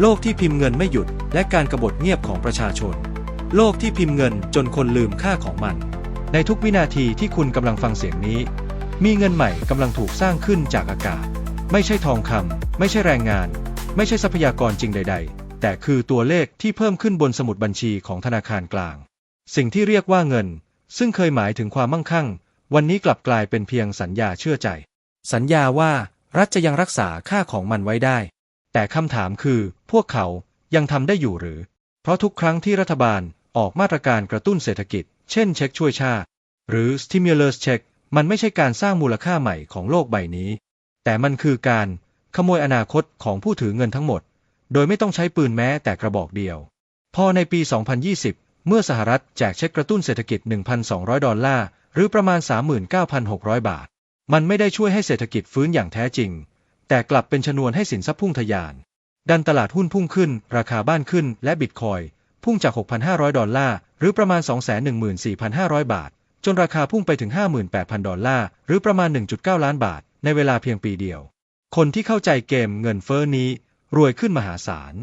โลกที่พิมพ์เงินไม่หยุด และการกบฏเงียบของประชาชน โลกที่พิมพ์เงินจนคนลืมค่าของมัน ในทุกวินาทีที่คุณกำลังฟังเสียงนี้ มีเงินใหม่กำลังถูกสร้างขึ้นจากอากาศ ไม่ใช่ทองคำไม่ใช่แรงงาน ไม่ใช่ทรัพยากรจริงใด ๆ แต่คือตัวเลขที่เพิ่มขึ้นบนสมุดบัญชีของธนาคารกลาง สิ่งที่เรียกว่าเงิน ซึ่งเคยหมายถึงความมั่งคั่ง วันนี้กลับกลายเป็นเพียงสัญญาเชื่อใจ สัญญาว่ารัฐจะยังรักษาค่าของมันไว้ได้ แต่คำถามคือ พวกเขายังทำได้อยู่หรือ เพราะทุกครั้งที่รัฐบาลออกมาตรการกระตุ้นเศรษฐกิจ เช่นเช็คช่วยชาติ หรือ stimulus check มันไม่ใช่การสร้างมูลค่าใหม่ของโลกใบนี้ แต่มันคือการขโมยอนาคตของผู้ถือเงินทั้งหมด โดยไม่ต้องใช้ปืนแม้แต่กระบอกเดียว พอในปี 2020 เมื่อสหรัฐแจกเช็คกระตุ้นเศรษฐกิจ 1,200 ดอลลาร์ หรือประมาณ 39,600 บาท มันไม่ได้ช่วยให้เศรษฐกิจฟื้นอย่างแท้จริง แต่กลับเป็นชนวนให้สินทรัพย์พุ่งทะยาน ดันตลาดหุ้นพุ่งขึ้น ราคาบ้านขึ้น และบิตคอยน์พุ่งจาก 6,500 ดอลลาร์ หรือประมาณ 214,500 บาท จนราคาพุ่งไปถึง 58,000 ดอลลาร์ หรือประมาณ 1.9 ล้านบาท ในเวลาเพียงปีเดียว คนที่เข้าใจเกมเงินเฟ้อนี้ รวยขึ้นมหาศาล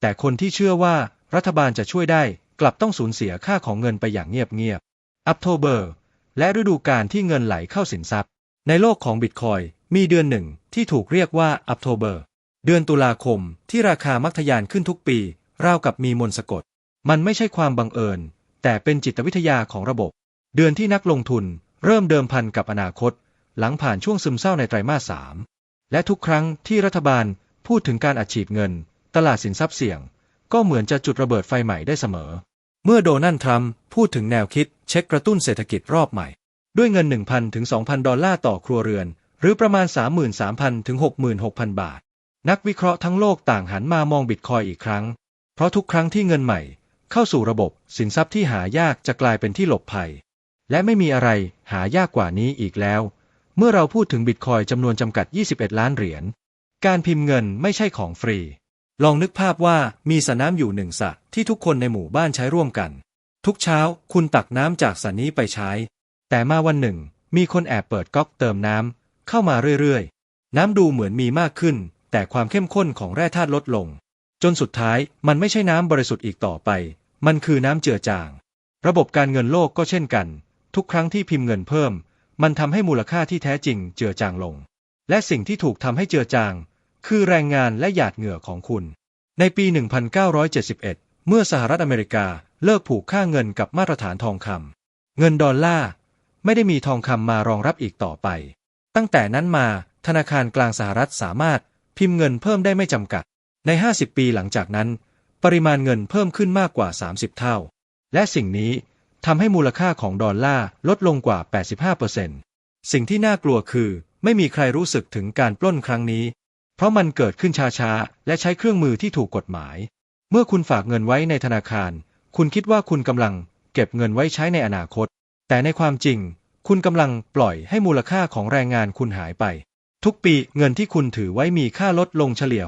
แต่คนที่เชื่อว่ารัฐบาลจะช่วยได้กลับต้องสูญเสียค่าของเงินไปอย่างเงียบๆอัปโทเบอร์และฤดูกาลที่เงินไหลเข้าสินทรัพย์ ในโลกของบิตคอย มีเดือนหนึ่งที่ถูกเรียกว่าอัปโทเบอร์ เดือนตุลาคมที่ราคามักทยานขึ้นทุกปี ราวกับมีมนสะกด มันไม่ใช่ความบังเอิญ แต่เป็นจิตวิทยาของระบบ เดือนที่นักลงทุนเริ่มเดิมพันกับอนาคต หลังผ่านช่วงซึมเศร้าในไตรมาสสามและทุกครั้งที่รัฐบาลพูดถึงการอัดฉีดเงิน ตลาดสินทรัพย์เสี่ยง ก็เหมือนจะจุดระเบิดไฟใหม่ได้เสมอ เมื่อโดนัลด์ทรัมป์พูดถึงแนวคิดเช็คกระตุ้นเศรษฐกิจรอบใหม่ ด้วยเงิน 1,000ถึง2,000 ดอลลาร์ต่อครัวเรือน หรือประมาณ 33,000 ถึง 66,000 บาท นักวิเคราะห์ทั้งโลกต่างหันมามองบิตคอยอีกครั้ง เพราะทุกครั้งที่เงินใหม่ เข้าสู่ระบบ สินทรัพย์ที่หายากจะกลายเป็นที่หลบภัย และไม่มีอะไรหายากกว่านี้อีกแล้ว เมื่อเราพูดถึงบิตคอยจำนวนจำกัด 21 ล้านเหรียญ การพิมพ์เงินไม่ใช่ของฟรี ลองนึกภาพว่ามีสระน้ำอยู่หนึ่งสระที่ทุกคนในหมู่บ้านใช้ร่วมกัน ทุกเช้าคุณตักน้ำจากสระนี้ไปใช้ แต่มาวันหนึ่ง มีคนแอบเปิดก๊อกเติมน้ำ เข้ามาเรื่อยๆ น้ำดูเหมือนมีมากขึ้น แต่ความเข้มข้นของแร่ธาตุลดลง จนสุดท้ายมันไม่ใช่น้ำบริสุทธิ์อีกต่อไป มันคือน้ำเจือจาง ระบบการเงินโลกก็เช่นกัน ทุกครั้งที่พิมพ์เงินเพิ่ม มันทำให้มูลค่าที่แท้จริงเจือจางลง และสิ่งที่ถูกทำให้เจือจาง คือแรงงานและหยาดเหงื่อของคุณ ในปี 1971 เมื่อสหรัฐอเมริกาเลิกผูกค่าเงินกับมาตรฐานทองคำเงินดอลลาร์ไม่ได้มีทองคำมารองรับอีกต่อไป ตั้งแต่นั้นมาธนาคารกลางสหรัฐสามารถพิมพ์เงินเพิ่มได้ไม่จำกัด ใน 50 ปีหลังจากนั้น ปริมาณเงินเพิ่มขึ้นมากกว่า 30 เท่า และสิ่งนี้ทำให้มูลค่าของดอลลาร์ลดลงกว่า 85%สิ่งที่น่ากลัวคือไม่มีใครรู้สึกถึงการปล้นครั้งนี้ เพราะมันเกิดขึ้นช้าๆ และใช้เครื่องมือที่ถูกกฎหมาย เมื่อคุณฝากเงินไว้ในธนาคาร คุณคิดว่าคุณกำลังเก็บเงินไว้ใช้ในอนาคต แต่ในความจริง คุณกำลังปล่อยให้มูลค่าของแรงงานคุณหายไป ทุกปีเงินที่คุณถือไว้มีค่าลดลงเฉลี่ย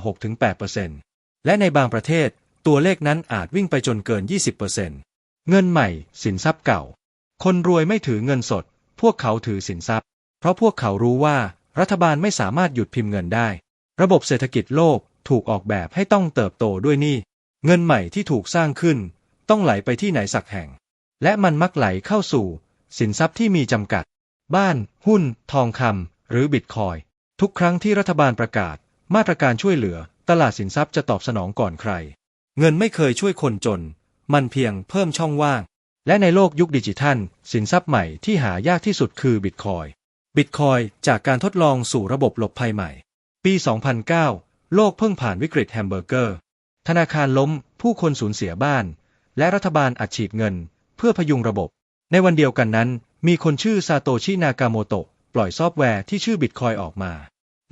6-8%และในบางประเทศ ตัวเลขนั้นอาจวิ่งไปจนเกิน 20%เงินใหม่ สินทรัพย์เก่า คนรวยไม่ถือเงินสด พวกเขาถือสินทรัพย์ เพราะพวกเขารู้ว่ารัฐบาลไม่สามารถหยุดพิมพ์เงินได้ ระบบเศรษฐกิจโลกถูกออกแบบให้ต้องเติบโตด้วยหนี้เงินใหม่ที่ถูกสร้างขึ้น ต้องไหลไปที่ไหนสักแห่ง และมันมักไหลเข้าสู่ สินทรัพย์ที่มีจำกัด บ้าน หุ้น ทองคำหรือบิตคอย ทุกครั้งที่รัฐบาลประกาศ มาตรการช่วยเหลือ ตลาดสินทรัพย์จะตอบสนองก่อนใคร เงินไม่เคยช่วยคนจน มันเพียงเพิ่มช่องว่าง และในโลกยุคดิจิทัล สินทรัพย์ใหม่ที่หายากที่สุดคือบิตคอยบิตคอยจากการทดลองสู่ระบบหลบภัยใหม่ ปี 2009 โลกเพิ่งผ่านวิกฤตแฮมเบอร์เกอร์ ธนาคารล้มผู้คนสูญเสียบ้าน และรัฐบาลอัดฉีดเงิน เพื่อพยุงระบบ ในวันเดียวกันนั้น มีคนชื่อซาโตชินากาโมโตะปล่อยซอฟต์แวร์ที่ชื่อบิตคอยออกมา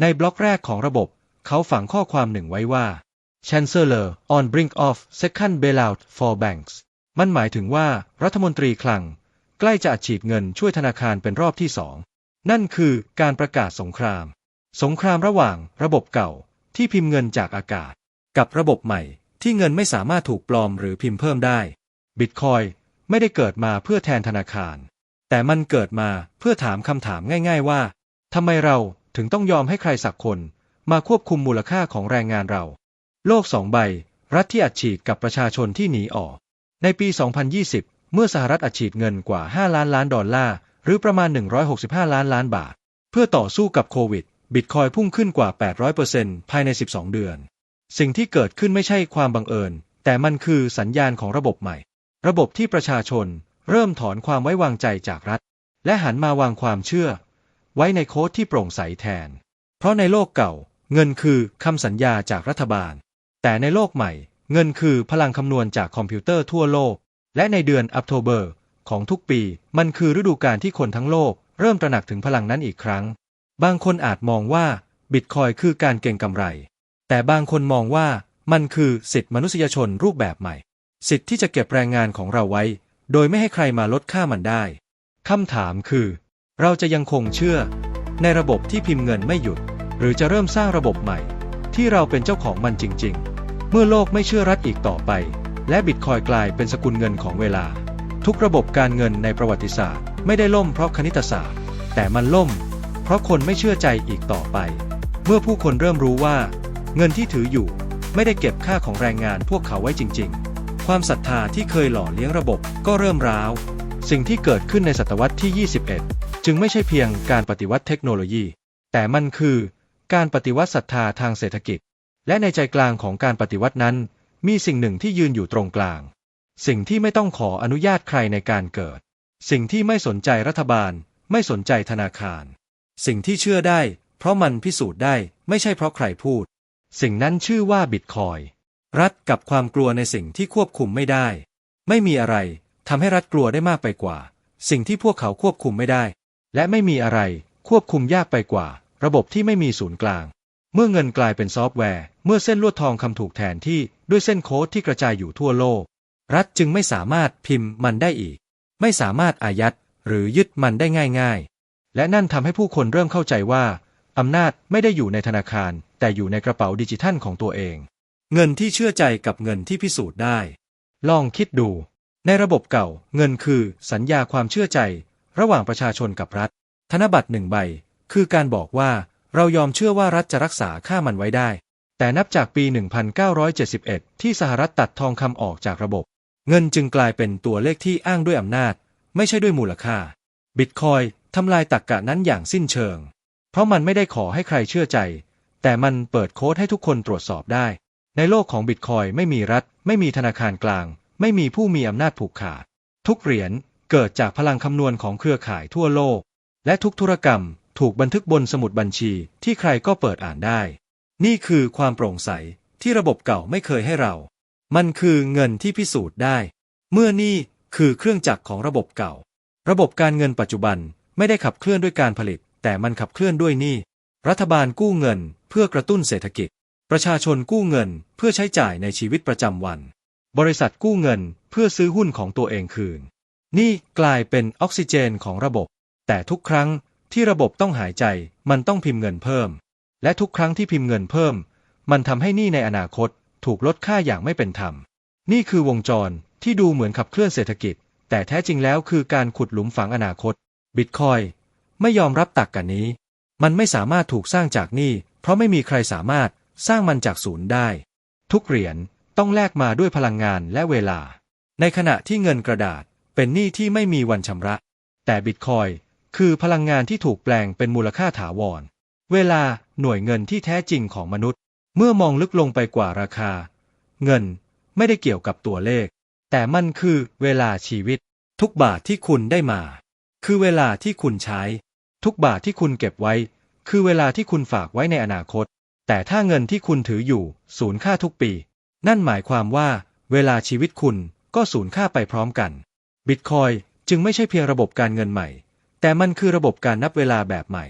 ในบล็อกแรกของระบบ เขาฝังข้อความหนึ่งไว้ว่า Chancellor on brink of second bailout for banks มันหมายถึงว่ารัฐมนตรีคลัง ใกล้จะอัดฉีดเงินช่วยธนาคารเป็นรอบที่สอง นั่นคือการประกาศสงคราม สงครามระหว่างระบบเก่าที่พิมพ์เงินจากอากาศ กับระบบใหม่ที่เงินไม่สามารถถูกปลอมหรือพิมพ์เพิ่มได้บิตคอย ไม่ได้เกิดมาเพื่อแทนธนาคาร แต่มันเกิดมาเพื่อถามคำถามง่าย ๆ ว่าทำไมเราถึงต้องยอมให้ใครสักคนมาควบคุมมูลค่าของแรงงานเรา โลกสองใบ รัฐที่อัดฉีดกับประชาชนที่หนีออก ในปี 2020 เมื่อสหรัฐอัดฉีดเงินกว่า 5 ล้านล้านดอลลาร์ หรือประมาณ 165 ล้านล้านบาท เพื่อต่อสู้กับโควิด บิตคอยพุ่งขึ้นกว่า 800%ภายใน 12 เดือน สิ่งที่เกิดขึ้นไม่ใช่ความบังเอิญ แต่มันคือสัญญาณของระบบใหม่ ระบบที่ประชาชนเริ่มถอนความไว้วางใจจากรัฐ และหันมาวางความเชื่อ ไว้ในโค้ดที่โปร่งใสแทน เพราะในโลกเก่า เงินคือคำสัญญาจากรัฐบาล แต่ในโลกใหม่ เงินคือพลังคำนวณจากคอมพิวเตอร์ทั่วโลก และในเดือนอั t โ b เบอร์ของทุกปี มันคือฤดูกาลที่คนทั้งโลก เริ่มตระหนักถึงพลังนั้นอีกครั้ง บางคนอาจมองว่าบิตคอยคือการเก็งกำไร แต่บางคนมองว่ามันคือสิทธิมนุษยชนรูปแบบใหม่ สิทธิ์ที่จะเก็บแรงงานของเราไว้ โดยไม่ให้ใครมาลดค่ามันได้คำถามคือ เราจะยังคงเชื่อ ในระบบที่พิมพ์เงินไม่หยุด หรือจะเริ่มสร้างระบบใหม่ ที่เราเป็นเจ้าของมันจริง ๆ เมื่อโลกไม่เชื่อรัฐอีกต่อไป และบิตคอยกลายเป็นสกุลเงินของเวลา ทุกระบบการเงินในประวัติศาสตร์ ไม่ได้ล่มเพราะคณิตศาสตร์ แต่มันล่ม เพราะคนไม่เชื่อใจอีกต่อไป เมื่อผู้คนเริ่มรู้ว่า เงินที่ถืออยู่ไม่ได้เก็บค่าของแรงงานพวกเขาไว้จริง ๆ ความศรัทธาที่เคยหล่อเลี้ยงระบบก็เริ่มร้าว สิ่งที่เกิดขึ้นในศตวรรษที่ 21 จึงไม่ใช่เพียงการปฏิวัติเทคโนโลยี แต่มันคือ การปฏิวัติศรัทธาทางเศรษฐกิจ และในใจกลางของการปฏิวัตินั้น มีสิ่งหนึ่งที่ยืนอยู่ตรงกลาง สิ่งที่ไม่ต้องขออนุญาตใครในการเกิด สิ่งที่ไม่สนใจรัฐบาล ไม่สนใจธนาคาร สิ่งที่เชื่อได้ เพราะมันพิสูจน์ได้ไม่ใช่เพราะใครพูด สิ่งนั้นชื่อว่าบิตคอย รัฐกับความกลัวในสิ่งที่ควบคุมไม่ได้ ไม่มีอะไรทำให้รัฐกลัวได้มากไปกว่า สิ่งที่พวกเขาควบคุมไม่ได้ และไม่มีอะไรควบคุมยากไปกว่า ระบบที่ไม่มีศูนย์กลาง เมื่อเงินกลายเป็นซอฟต์แวร์ เมื่อเส้นลวดทองคำถูกแทนที่ด้วยเส้นโค้ดที่กระจายอยู่ทั่วโลก รัฐจึงไม่สามารถพิมพ์มันได้อีก ไม่สามารถอายัดหรือยึดมันได้ง่ายๆ และนั่นทำให้ผู้คนเริ่มเข้าใจว่าอำนาจไม่ได้อยู่ในธนาคาร แต่อยู่ในกระเป๋าดิจิทัลของตัวเอง เงินที่เชื่อใจกับเงินที่พิสูจน์ได้ ลองคิดดู ในระบบเก่า เงินคือสัญญาความเชื่อใจ ระหว่างประชาชนกับรัฐ ธนบัตรหนึ่งใบ คือการบอกว่าเรายอมเชื่อว่ารัฐจะรักษาค่ามันไว้ได้ แต่นับจากปี 1971 ที่สหรัฐตัดทองคำออกจากระบบ เงินจึงกลายเป็นตัวเลขที่อ้างด้วยอำนาจ ไม่ใช่ด้วยมูลค่า บิตคอยทำลายตรรกกะนั้นอย่างสิ้นเชิง เพราะมันไม่ได้ขอให้ใครเชื่อใจ แต่มันเปิดโค้ดให้ทุกคนตรวจสอบได้ ในโลกของบิตคอยไม่มีรัฐ ไม่มีธนาคารกลาง ไม่มีผู้มีอำนาจผูกขาด ทุกเหรียญเกิดจากพลังคำนวณของเครือข่ายทั่วโลก และทุกธุรกรรมถูกบันทึกบนสมุดบัญชีที่ใครก็เปิดอ่านได้ นี่คือความโปร่งใสที่ระบบเก่าไม่เคยให้เรา มันคือเงินที่พิสูจน์ได้ เมื่อนี่คือเครื่องจักรของระบบเก่า ระบบการเงินปัจจุบันไม่ได้ขับเคลื่อนด้วยการผลิต แต่มันขับเคลื่อนด้วยหนี้ รัฐบาลกู้เงินเพื่อกระตุ้นเศรษฐกิจ ประชาชนกู้เงินเพื่อใช้จ่ายในชีวิตประจำวัน บริษัทกู้เงินเพื่อซื้อหุ้นของตัวเองคืน นี่กลายเป็นออกซิเจนของระบบ แต่ทุกครั้งที่ระบบต้องหายใจมันต้องพิมพ์เงินเพิ่ม และทุกครั้งที่พิมพ์เงินเพิ่ม มันทำให้นี้ในอนาคตถูกลดค่าอย่างไม่เป็นธรรม นี่คือวงจรที่ดูเหมือนขับเคลื่อนเศรษฐกิจ แต่แท้จริงแล้วคือการขุดหลุมฝังอนาคต บิตคอยไม่ยอมรับตักกันนี้ มันไม่สามารถถูกสร้างจากนี้เพราะไม่มีใครสามารถ สร้างมันจากศูนย์ได้ ทุกเหรียญต้องแลกมาด้วยพลังงานและเวลา ในขณะที่เงินกระดาษเป็นหนี้ที่ไม่มีวันชำระ แต่บิตคอยคือพลังงานที่ถูกแปลงเป็นมูลค่าถาวร เวลาหน่วยเงินที่แท้จริงของมนุษย์ เมื่อมองลึกลงไปกว่าราคา เงินไม่ได้เกี่ยวกับตัวเลข แต่มันคือเวลาชีวิต ทุกบาทที่คุณได้มา คือเวลาที่คุณใช้ ทุกบาทที่คุณเก็บไว้ คือเวลาที่คุณฝากไว้ในอนาคต แต่ถ้าเงินที่คุณถืออยู่สูญค่าทุกปี นั่นหมายความว่า เวลาชีวิตคุณก็สูญค่าไปพร้อมกันบิตคอยจึงไม่ใช่เพียงระบบการเงินใหม่ แต่มันคือระบบการนับเวลาแบบใหม่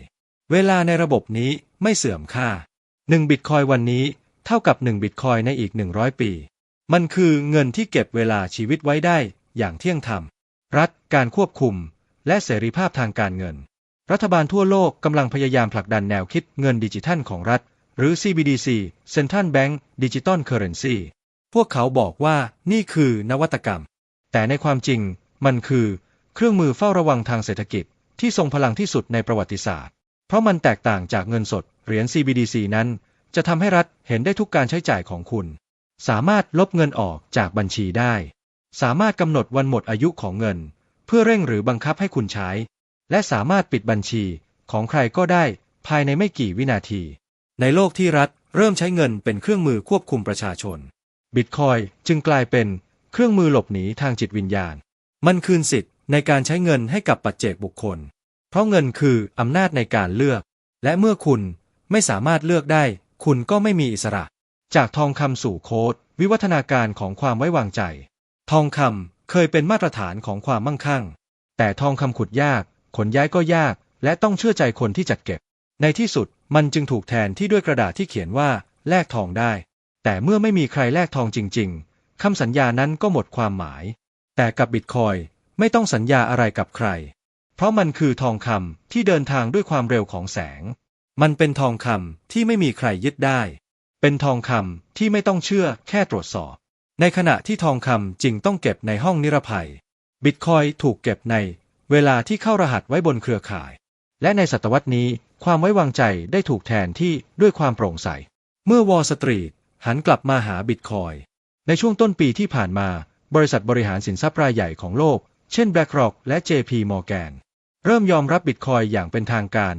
เวลาในระบบนี้ไม่เสื่อมค่า1บิตคอยวันนี้เท่ากับ1บิตคอยในอีก100ปี มันคือเงินที่เก็บเวลาชีวิตไว้ได้อย่างเที่ยงธรรม รัฐ การควบคุม และเสรีภาพทางการเงิน รัฐบาลทั่วโลกกำลังพยายามผลักดันแนวคิดเงินดิจิทัลของรัฐ หรือ CBDC Central Bank Digital Currency พวกเขาบอกว่านี่คือนวัตกรรม แต่ในความจริงมันคือเครื่องมือเฝ้าระวังทางเศรษฐกิจที่ทรงพลังที่สุดในประวัติศาสตร์ เพราะมันแตกต่างจากเงินสด เหรียญ CBDC นั้น จะทำให้รัฐเห็นได้ทุกการใช้จ่ายของคุณ สามารถลบเงินออกจากบัญชีได้ สามารถกำหนดวันหมดอายุของเงิน เพื่อเร่งหรือบังคับให้คุณใช้ และสามารถปิดบัญชีของใครก็ได้ภายในไม่กี่วินาที ในโลกที่รัฐเริ่มใช้เงินเป็นเครื่องมือควบคุมประชาชน บิตคอยจึงกลายเป็นเครื่องมือหลบหนีทางจิตวิญญาณ มันคืนสิทธิ์ในการใช้เงินให้กับปัจเจกบุคคล เพราะเงินคืออำนาจในการเลือก และเมื่อคุณไม่สามารถเลือกได้ คุณก็ไม่มีอิสระ จากทองคำสู่โค้ดวิวัฒนาการของความไว้วางใจ ทองคำเคยเป็นมาตรฐานของความมั่งคั่ง แต่ทองคำขุดยาก ขนย้ายก็ยาก และต้องเชื่อใจคนที่จัดเก็บ ในที่สุดมันจึงถูกแทนที่ด้วยกระดาษที่เขียนว่าแลกทองได้ แต่เมื่อไม่มีใครแลกทองจริง ๆคำสัญญานั้นก็หมดความหมาย แต่กับบิตคอยไม่ต้องสัญญาอะไรกับใคร เพราะมันคือทองคำที่เดินทางด้วยความเร็วของแสง มันเป็นทองคำที่ไม่มีใครยึดได้ เป็นทองคำที่ไม่ต้องเชื่อแค่ตรวจสอบ ในขณะที่ทองคำจริงต้องเก็บในห้องนิรภัย บิตคอยถูกเก็บในเวลาที่เข้ารหัสไว้บนเครือข่าย และในศตวรรษนี้ความไว้วางใจได้ถูกแทนที่ด้วยความโปร่งใส เมื่อวอลสตรีทหันกลับมาหาบิตคอยในช่วงต้นปีที่ผ่านมา บริษัทบริหารสินทรัพย์รายใหญ่ของโลก เช่น BlackRock และ JP Morgan เริ่มยอมรับบิตคอยอย่างเป็นทางการ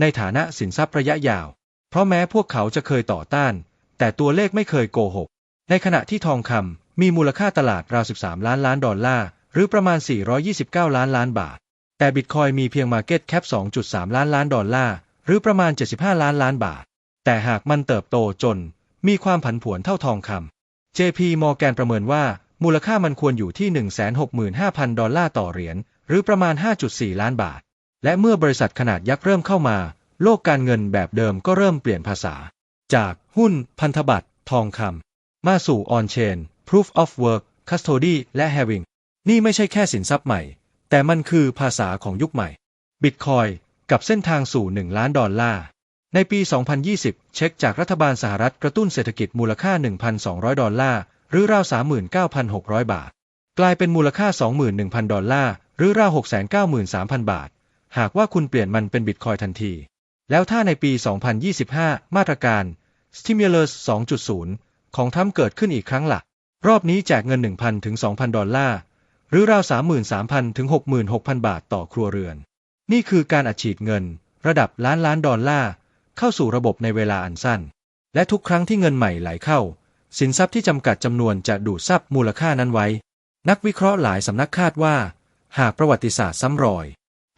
ในฐานะสินทรัพย์ระยะยาว เพราะแม้พวกเขาจะเคยต่อต้าน แต่ตัวเลขไม่เคยโกหก ในขณะที่ทองคำมีมูลค่าตลาดราว 13 ล้านล้านดอลลาร์ หรือประมาณ 429 ล้านล้านบาท แต่บิตคอยมีเพียง Market Cap 2.3 ล้านล้านดอลลาร์ หรือประมาณ 75 ล้านล้านบาท แต่หากมันเติบโตจน มีความผันผวนเท่าทองคำ JP Morgan ประเมินว่า มูลค่ามันควรอยู่ที่ 165,000 ดอลลาร์ต่อเหรียญ หรือประมาณ 5.4 ล้านบาท และเมื่อบริษัทขนาดยักษ์เริ่มเข้ามา โลกการเงินแบบเดิมก็เริ่มเปลี่ยนภาษา จากหุ้น พันธบัตร ทองคำ มาสู่ On-Chain Proof of Work Custody และ Having นี่ไม่ใช่แค่สินทรัพย์ใหม่ แต่มันคือภาษาของยุคใหม่ Bitcoin กับเส้นทางสู่ 1 ล้านดอลลาร์ ในปี 2020 เช็คจากรัฐบาลสหรัฐกระตุ้นเศรษฐกิจมูลค่า 1,200 ดอลลาร์ หรือราว 39,600 บาท กลายเป็นมูลค่า 21,000 ดอลลาร์ หรือราว 693,000 บาท หากว่าคุณเปลี่ยนมันเป็นบิตคอยทันที แล้วถ้าในปี 2025 มาตรการ Stimulus 2.0 ของทรัมเกิดขึ้นอีกครั้งละ่ะ รอบนี้แจกเงิน 1,000 ถึง 2,000 ดอลลาร์ หรือราว 33,000 ถึง 66,000 บาทต่อครัวเรือน นี่คือการอัดฉีดเงิน ระดับล้านล้านดอลลาร์เข้าสู่ระบบในเวลาอันสั้น และทุกครั้งที่เงินใหม่ไหลเข้า สินทรัพย์ที่จำกัดจำนวนจะดูดซับมูลค่านั้นไว้ นักวิเคราะห์หลายสำนักคาดว่า หากประวัติศาสตร์ซ้ำรอย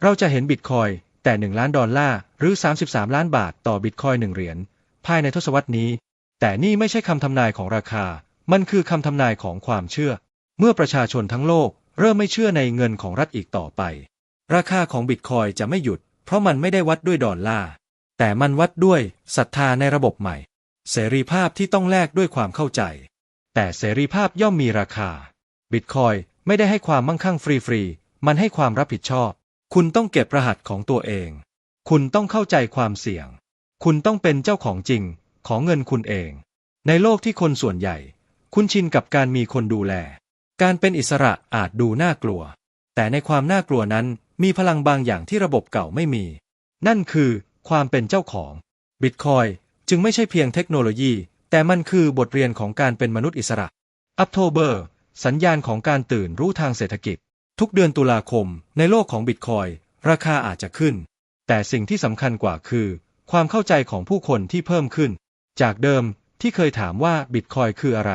เราจะเห็นบิตคอยแต่ 1 ล้านดอลลาร์หรือ 33 ล้านบาทต่อบิตคอยหนึ่งเหรียญภายในทศวรรษนี้ แต่นี่ไม่ใช่คำทำนายของราคา มันคือคำทำนายของความเชื่อ เมื่อประชาชนทั้งโลก เริ่มไม่เชื่อในเงินของรัฐอีกต่อไป ราคาของบิตคอยจะไม่หยุด เพราะมันไม่ได้วัดด้วยดอลลาร์แต่มันวัดด้วยศรัทธาในระบบใหม่ เสรีภาพที่ต้องแลกด้วยความเข้าใจ แต่เสรีภาพย่อมมีราคา บิตคอยไม่ได้ให้ความมั่งคั่งฟรีๆ มันให้ความรับผิดชอบ คุณต้องเก็บรหัสของตัวเอง คุณต้องเข้าใจความเสี่ยง คุณต้องเป็นเจ้าของจริง ของเงินคุณเอง ในโลกที่คนส่วนใหญ่ คุ้นชินกับการมีคนดูแล การเป็นอิสระอาจดูน่ากลัว แต่ในความน่ากลัวนั้นมีพลังบางอย่างที่ระบบเก่าไม่มี นั่นคือความเป็นเจ้าของบิตคอยจึงไม่ใช่เพียงเทคโนโลยี แต่มันคือบทเรียนของการเป็นมนุษย์อิสระอั t โทเบอร์สัญญาณของการตื่นรู้ทางเศรษฐกิจ ทุกเดือนตุลาคม ในโลกของบิตคอยราคาอาจจะขึ้น แต่สิ่งที่สำคัญกว่าคือ ความเข้าใจของผู้คนที่เพิ่มขึ้น จากเดิมที่เคยถามว่าบิตคอยคืออะไร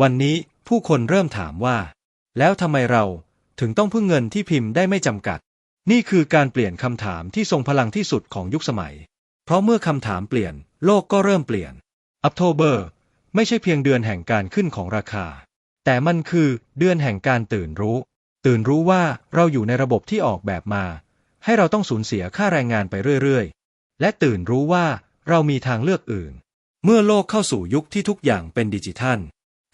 วันนี้ ผู้คนเริ่มถามว่า แล้วทำไมเราถึงต้องพึ่งเงินที่พิมพ์ได้ไม่จำกัด นี่คือการเปลี่ยนคำถามที่ทรงพลังที่สุดของยุคสมัย เพราะเมื่อคำถามเปลี่ยนโลกก็เริ่มเปลี่ยน อั t โทเบอร์ไม่ใช่เพียงเดือนแห่งการขึ้นของราคา แต่มันคือเดือนแห่งการตื่นรู้ ตื่นรู้ว่าเราอยู่ในระบบที่ออกแบบมา ให้เราต้องสูญเสียค่าแรงงานไปเรื่อยๆ และตื่นรู้ว่าเรามีทางเลือกอื่น เมื่อโลกเข้าสู่ยุคที่ทุกอย่างเป็นดิจิทัล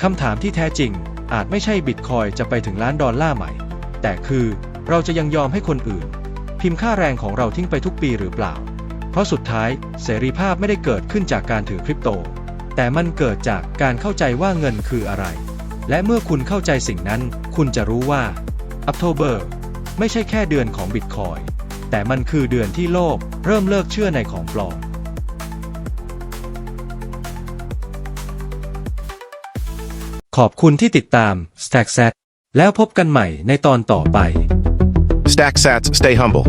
คำถามที่แท้จริง อาจไม่ใช่บิตคอยจะไปถึงล้านดอลลาร์ใหม่ แต่คือเราจะยังยอมให้คนอื่น พิมพ์ค่าแรงของเราทิ้งไปทุกปีหรือเปล่า เพราะสุดท้ายเสรีภาพไม่ได้เกิดขึ้นจากการถือคริปโต แต่มันเกิดจากการเข้าใจว่าเงินคืออะไร และเมื่อคุณเข้าใจสิ่งนั้น คุณจะรู้ว่า October ไม่ใช่แค่เดือนของบิตคอยแต่มันคือเดือนที่โลกเริ่มเลิกเชื่อในของปลอม ขอบคุณที่ติดตาม StackSat แล้วพบกันใหม่ในตอนต่อไป Stack sats, stay humble.